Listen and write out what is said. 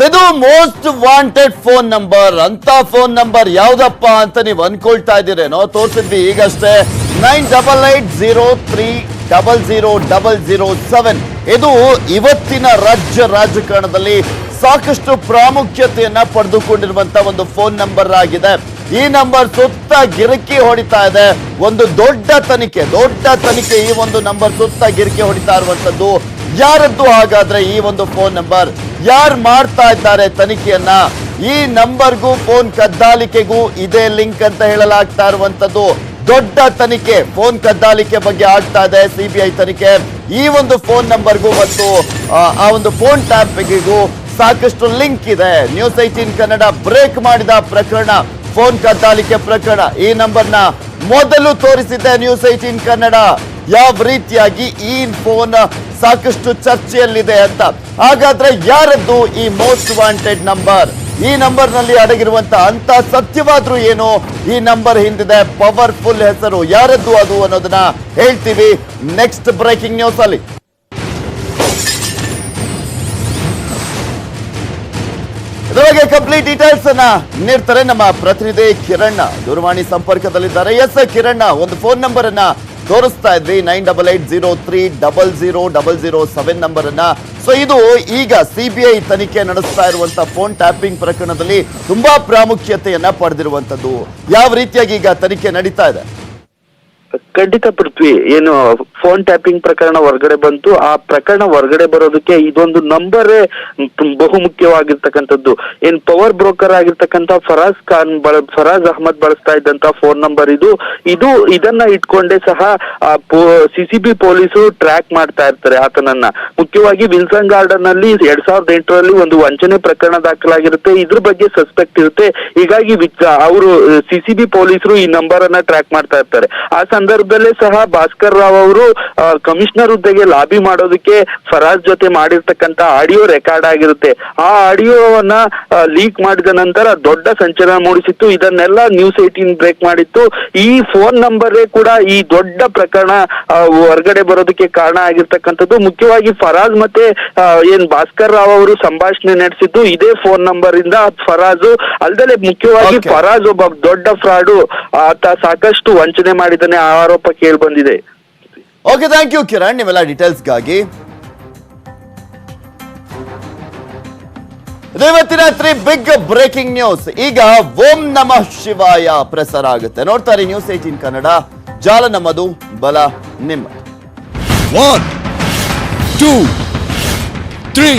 ಇದು most wanted phone number, ಅಂತ phone number ಯಾವ್ದಪ್ಪ ಅಂತ ನೀವು ಅನ್ಕೊಳ್ತಾ ಇದ್ದೀರೇನೋ ತೋರಿಸಿದ್ವಿ ಈಗಷ್ಟೇ. Nine double eight zero three double zero double zero seven. ಇದು ಇವತ್ತಿನ ರಾಜ್ಯ ರಾಜಕಾರಣದಲ್ಲಿ ಸಾಕಷ್ಟು ಪ್ರಾಮುಖ್ಯತೆಯನ್ನ ಪಡೆದುಕೊಂಡಿರುವಂತ ಒಂದು ಫೋನ್ ನಂಬರ್ ಆಗಿದೆ. ಈ ನಂಬರ್ ಸುತ್ತ ಗಿರಕಿ ಹೊಡಿತಾ ಇದೆ. ಒಂದು ದೊಡ್ಡ ತನಿಖೆ ದೊಡ್ಡ ತನಿಖೆ ಈ ಒಂದು ನಂಬರ್ ಸುತ್ತ ಗಿರಕಿ ಹೊಡಿತಾ ಇರುವಂತದ್ದು. ಯಾರದ್ದು ಹಾಗಾದ್ರೆ ಈ ಒಂದು ಫೋನ್ ನಂಬರ್? ಯಾರು ಮಾಡ್ತಾ ಇದ್ದಾರೆ ತನಿಖೆಯನ್ನ? ಈ ನಂಬರ್ಗೂ ಫೋನ್ ಕದ್ದಾಲಿಕೆಗೂ ಇದೇ ಲಿಂಕ್ ಅಂತ ಹೇಳಲಾಗ್ತಾ ಇರುವಂತದ್ದು ದೊಡ್ಡ ತನಿಖೆ. ಫೋನ್ ಕದ್ದಾಲಿಕೆ ಬಗ್ಗೆ ಆಗ್ತಾ ಇದೆ ಸಿಬಿಐ ತನಿಖೆ. ಈ ಒಂದು ಫೋನ್ ನಂಬರ್ಗೂ ಮತ್ತು ಆ, ಒಂದು ಫೋನ್ ಟ್ಯಾಪಿಗೂ ಸಾಕಷ್ಟು ಲಿಂಕ್ ಇದೆ. ನ್ಯೂಸ್ ಐಟೀನ್ ಕನ್ನಡ ಬ್ರೇಕ್ ಮಾಡಿದ ಪ್ರಕರಣ ಫೋನ್ ಕದ್ದಾಲಿಕೆ ಪ್ರಕರಣ. ಈ ನಂಬರ್ನ ಮೊದಲು ತೋರಿಸಿದ್ದೆ ನ್ಯೂಸ್ ಐಟೀನ್ ಕನ್ನಡ. ಯಾವ ರೀತಿಯಾಗಿ ಈ ಫೋನ್ ಸಾಕಷ್ಟು ಚರ್ಚೆಯಲ್ಲಿದೆ ಅಂತ. ಹಾಗಾದ್ರೆ ಯಾರದ್ದು ಈ ಮೋಸ್ಟ್ ವಾಂಟೆಡ್ ನಂಬರ್ ಈ ನಂಬರ್ನಲ್ಲಿ ಅಡಗಿರುವಂತ ಅಂತ ಸತ್ಯವಾದ್ರೂ ಏನು? ಈ ನಂಬರ್ ಹಿಂದಿದೆ ಪವರ್ಫುಲ್ ಹೆಸರು. ಯಾರದ್ದು ಅದು ಅನ್ನೋದನ್ನ ಹೇಳ್ತೀವಿ ನೆಕ್ಸ್ಟ್ ಬ್ರೇಕಿಂಗ್ ನ್ಯೂಸ್ ಅಲ್ಲಿ. ಇದರೊಳಗೆ ಕಂಪ್ಲೀಟ್ ಡೀಟೇಲ್ಸ್ ಅನ್ನ ನೀಡ್ತಾರೆ ನಮ್ಮ ಪ್ರತಿನಿಧಿ ಕಿರಣ್ ದೂರವಾಣಿ ಸಂಪರ್ಕದಲ್ಲಿದ್ದಾರೆ. ಎಸ್ ಕಿರಣ್ ಒಂದು ಫೋನ್ ನಂಬರ್ ಅನ್ನ ತೋರಿಸ್ತಾ ಇದ್ವಿ. Nine double eight zero three double zero double zero seven number ಅನ್ನ ಸೊ ಇದು ಈಗ ಸಿಬಿಐ ತನಿಖೆ ನಡೆಸ್ತಾ ಇರುವಂತ ಫೋನ್ ಟ್ಯಾಪಿಂಗ್ ಪ್ರಕರಣದಲ್ಲಿ ತುಂಬಾ ಪ್ರಾಮುಖ್ಯತೆಯನ್ನ ಪಡೆದಿರುವಂತದ್ದು. ಯಾವ ರೀತಿಯಾಗಿ ಈಗ ತನಿಖೆ ನಡೀತಾ ಇದೆ? ಖಂಡಿತ ಪೃಥ್ವಿ, ಏನು ಫೋನ್ ಟ್ಯಾಪಿಂಗ್ ಪ್ರಕರಣ ಹೊರಗಡೆ ಬಂತು. ಆ ಪ್ರಕರಣ ಹೊರಗಡೆ ಬರೋದಕ್ಕೆ ಇದೊಂದು ನಂಬರೇ ಬಹು ಮುಖ್ಯವಾಗಿರ್ತಕ್ಕಂಥದ್ದು ಏನ್ ಪವರ್ ಬ್ರೋಕರ್ ಆಗಿರ್ತಕ್ಕಂಥ ಫರಾಜ್ ಖಾನ್ ಫರಾಜ್ ಅಹಮದ್ ಬಳಸ್ತಾ ಇದ್ದಂತ ಫೋನ್ ನಂಬರ್ ಇದು. ಇದು ಇದನ್ನ ಇಟ್ಕೊಂಡೇ ಸಹ ಸಿಸಿಬಿ ಪೊಲೀಸರು ಟ್ರ್ಯಾಕ್ ಮಾಡ್ತಾ ಇರ್ತಾರೆ ಆತನನ್ನ. ಮುಖ್ಯವಾಗಿ ವಿಲ್ಸನ್ ಗಾರ್ಡನ್ನಲ್ಲಿ ಎರಡ್ ಸಾವಿರದ ಎಂಟರಲ್ಲಿ ಒಂದು ವಂಚನೆ ಪ್ರಕರಣ ದಾಖಲಾಗಿರುತ್ತೆ. ಇದ್ರ ಬಗ್ಗೆ ಸಸ್ಪೆಕ್ಟ್ ಇರುತ್ತೆ. ಹೀಗಾಗಿ ಅವರು, ಸಿಸಿಬಿ ಪೊಲೀಸರು ಈ ನಂಬರ್ ಅನ್ನ ಟ್ರ್ಯಾಕ್ ಮಾಡ್ತಾ ಇರ್ತಾರೆ. ಆ ಸಂದರ್ಭದಲ್ಲೇ ಸಹ ಭಾಸ್ಕರ್ ರಾವ್ ಅವರು ಕಮಿಷನರ್ ಹುದ್ದೆಗೆ ಲಾಬಿ ಮಾಡೋದಕ್ಕೆ ಫರಾಜ್ ಜೊತೆ ಮಾಡಿರ್ತಕ್ಕಂತ ಆಡಿಯೋ ರೆಕಾರ್ಡ್ ಆಗಿರುತ್ತೆ. ಆ ಆಡಿಯೋವನ್ನ ಲೀಕ್ ಮಾಡಿದ ನಂತರ ದೊಡ್ಡ ಸಂಚಲನ ಮೂಡಿಸಿತ್ತು. ಇದನ್ನೆಲ್ಲ ನ್ಯೂಸ್ ಏಟೀನ್ ಬ್ರೇಕ್ ಮಾಡಿತ್ತು. ಈ ಫೋನ್ ನಂಬರೇ ಕೂಡ ಈ ದೊಡ್ಡ ಪ್ರಕರಣ ಹೊರಗಡೆ ಬರೋದಕ್ಕೆ ಕಾರಣ ಆಗಿರ್ತಕ್ಕಂಥದ್ದು. ಮುಖ್ಯವಾಗಿ ಫರಾಜ್ ಮತ್ತೆ ಏನ್ ಭಾಸ್ಕರ್ ರಾವ್ ಅವರು ಸಂಭಾಷಣೆ ನಡೆಸಿದ್ದು ಇದೇ ಫೋನ್ ನಂಬರ್ ಇಂದ ಫರಾಜು. ಅಲ್ದಲೆ ಮುಖ್ಯವಾಗಿ ಫರಾಜ್ ಒಬ್ಬ ದೊಡ್ಡ ಫ್ರಾಡು ಆತ ಸಾಕಷ್ಟು ವಂಚನೆ ಮಾಡಿದ್ದಾನೆ ಆ ಆರೋಪ ಕೇಳಿ ಬಂದಿದೆ. ಓಕೆ ಥ್ಯಾಂಕ್ ಯು ಕಿರಣ್ ನಿಮ್ಮೆಲ್ಲ ಡೀಟೇಲ್ಸ್ಗಾಗಿ ಇವತ್ತಿನ ರಾತ್ರಿ ಬಿಗ್ ಬ್ರೇಕಿಂಗ್ ನ್ಯೂಸ್. ಈಗ ಓಂ ನಮಃ ಶಿವಾಯ ಪ್ರಸಾರ ಆಗುತ್ತೆ ನೋಡ್ತಾರೆ ನ್ಯೂಸ್ ಏಟೀನ್ ಕನ್ನಡ. ಜಾಲ ನಮ್ಮದು ಬಲ ನಿಮ್ಮ. One two three,